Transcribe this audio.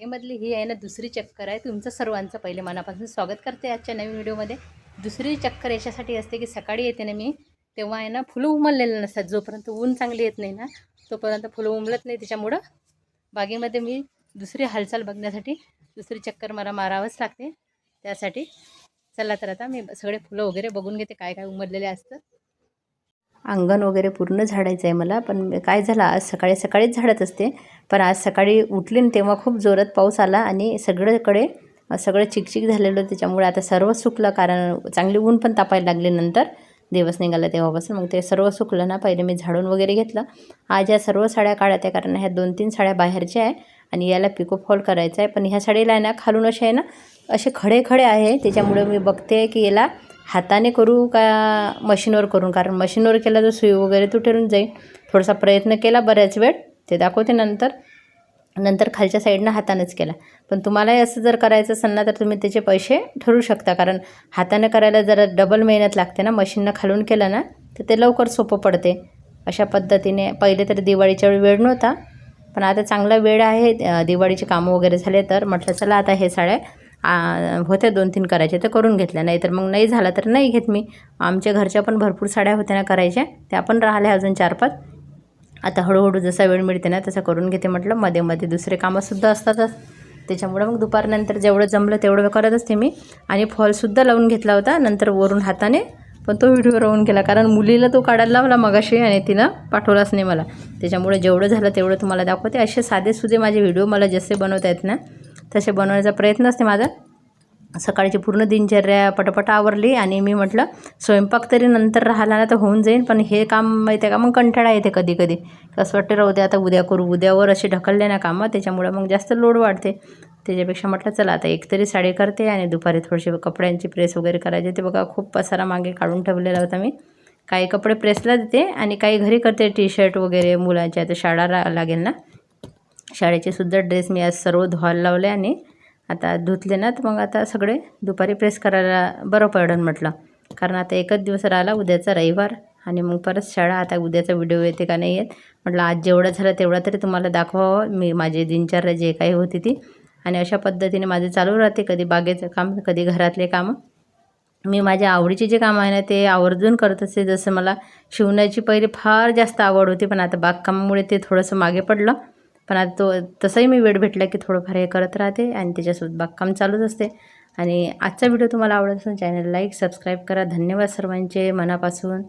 बागेमधली ही आहे ना दुसरी चक्कर आहे. तुमचं सर्वांचं पहिले मनापासून स्वागत करते आजच्या नवीन व्हिडिओमध्ये. दुसरी चक्कर याच्यासाठी असते की सकाळी येते ना मी तेव्हा आहे ना फुलं उमललेलं नसतात. जोपर्यंत ऊन चांगली येत नाही ना तोपर्यंत फुलं उमलत नाही. त्याच्यामुळं बागेमध्ये मी दुसरी हालचाल बघण्यासाठी दुसरी चक्कर मला मारावंच लागते. त्यासाठी चला तर आता मी सगळे फुलं वगैरे बघून घेते काय काय उमरलेले असतं. अंगण वगैरे पूर्ण झाडायचं आहे मला पण काय झालं आज सकाळी सकाळीच झाडत असते. पण आज सकाळी उठली तेव्हा खूप जोरात पाऊस आला आणि सगळीकडे सगळं चिकचिक झालेलं त्याच्यामुळे आता सर्व सुकलं कारण चांगली ऊन पण तापायला लागली नंतर. दिवस निघाला तेव्हापासून. मग ते सर्व सुकलं ना. पहिले मी झाडून वगैरे घेतलं. आज या सर्व साड्या काढत आहे कारण ह्या दोन तीन साड्या बाहेरच्या आहे आणि याला पिको फॉल करायचं आहे. पण ह्या साडीला आहे ना खालून असे आहे ना असे खडे खडे आहे. त्याच्यामुळे मी बघते की याला हाताने करू का मशीनवर करून कारण मशीनवर केला तर सुई वगैरे तुटून जाईल. थोडासा प्रयत्न केला बऱ्याच वेळ. ते दाखवते नंतर. नंतर खालच्या साईडनं हातानेच केला. पण तुम्हालाही असं जर करायचं असेल ना तर तुम्ही त्याचे पैसे ठरू शकता. कारण हाताने करायला जरा डबल मेहनत लागते ना. मशीननं खालून केलं ना तर ते लवकर सोपं पडते. अशा पद्धतीने पहिले तर दिवाळीच्या वेळी वेळ नव्हता. पण आता चांगला वेळ आहे. दिवाळीचे कामं वगैरे झाले तर म्हटलं चला आता हे साड्या होत्या दोन तीन करायचे तर करून घेतल्या. नाही तर मग नाही झालं तर नाही घेत मी. आमच्या घरच्या पण भरपूर साड्या होत्या ना करायच्या. त्या पण राहिल्या अजून चार पाच आता हळूहळू जसा वेळ मिळते ना तसं करून घेते म्हटलं. मध्ये मध्ये दुसरे कामंसुद्धा असतातच. त्याच्यामुळं मग दुपारनंतर जेवढं जमलं तेवढं करत असते मी. आणि फॉलसुद्धा लावून घेतला होता नंतर वरून हाताने. पण तो व्हिडिओ राहून गेला कारण मुलीला तो काढायला लावला मगाशी आणि तिनं पाठवलाच नाही मला. त्याच्यामुळे जेवढं झालं तेवढं तुम्हाला दाखवते. असे साधेसुधे माझे व्हिडिओ मला जसे बनवता येत ना तसे बनवण्याचा प्रयत्न असते माझा. सकाळची पूर्ण दिनचर्या पटापट आवरली आणि मी म्हटलं स्वयंपाक तरी नंतर राहिला ना तर होऊन जाईल पण हे काम माहिती आहे का? मग कंटाळा येते कधी कधी. असं वाटतं राहू दे आता उद्या करू उद्यावर असे ढकलले ना कामं त्याच्यामुळे मग जास्त लोड वाढते. त्याच्यापेक्षा म्हटलं चला आता एक तरी साडी करते आणि दुपारी थोडीशी कपड्यांची प्रेस वगैरे करायची. ते बघा खूप पसारा मागे काढून ठेवलेला होता मी. काही कपडे प्रेसला देते आणि काही घरी करते टी शर्ट वगैरे मुलांच्या आता शाळा ला- लागेल ना. शाळेचे सुद्धा ड्रेस मी आज सर्व धुवायला लावले आणि आता धुतले ना तर मग आता सगळे दुपारी प्रेस करायला बरं पडन म्हटलं. कारण आता एकच दिवस राहिला उद्याचा रविवार आणि मग परत शाळा. आता उद्याचा व्हिडिओ येते का नाही येत. म्हटलं आज जेवढं झालं तेवढा तरी तुम्हाला दाखवावं. मी माझी दिनचर्या जे काही होती ती. आणि अशा पद्धतीने माझे चालू राहते कधी बागेचं काम कधी घरातले कामं. मी माझ्या आवडीचे जे काम आहे ना ते आवर्जून करत असते. जसं मला शिवण्याची पहिले फार जास्त आवड होती पण आता बागकामामुळे ते थोडंसं मागे पडलं. पण आता तो तसंही मी वेळ भेटला की थोडंफार हे करत राहते आणि त्याच्यासोबत बागकाम चालूच असते. आणि आजचा व्हिडिओ तुम्हाला आवडत असेल चॅनल लाईक सबस्क्राईब करा. धन्यवाद सर्वांचे मनापासून.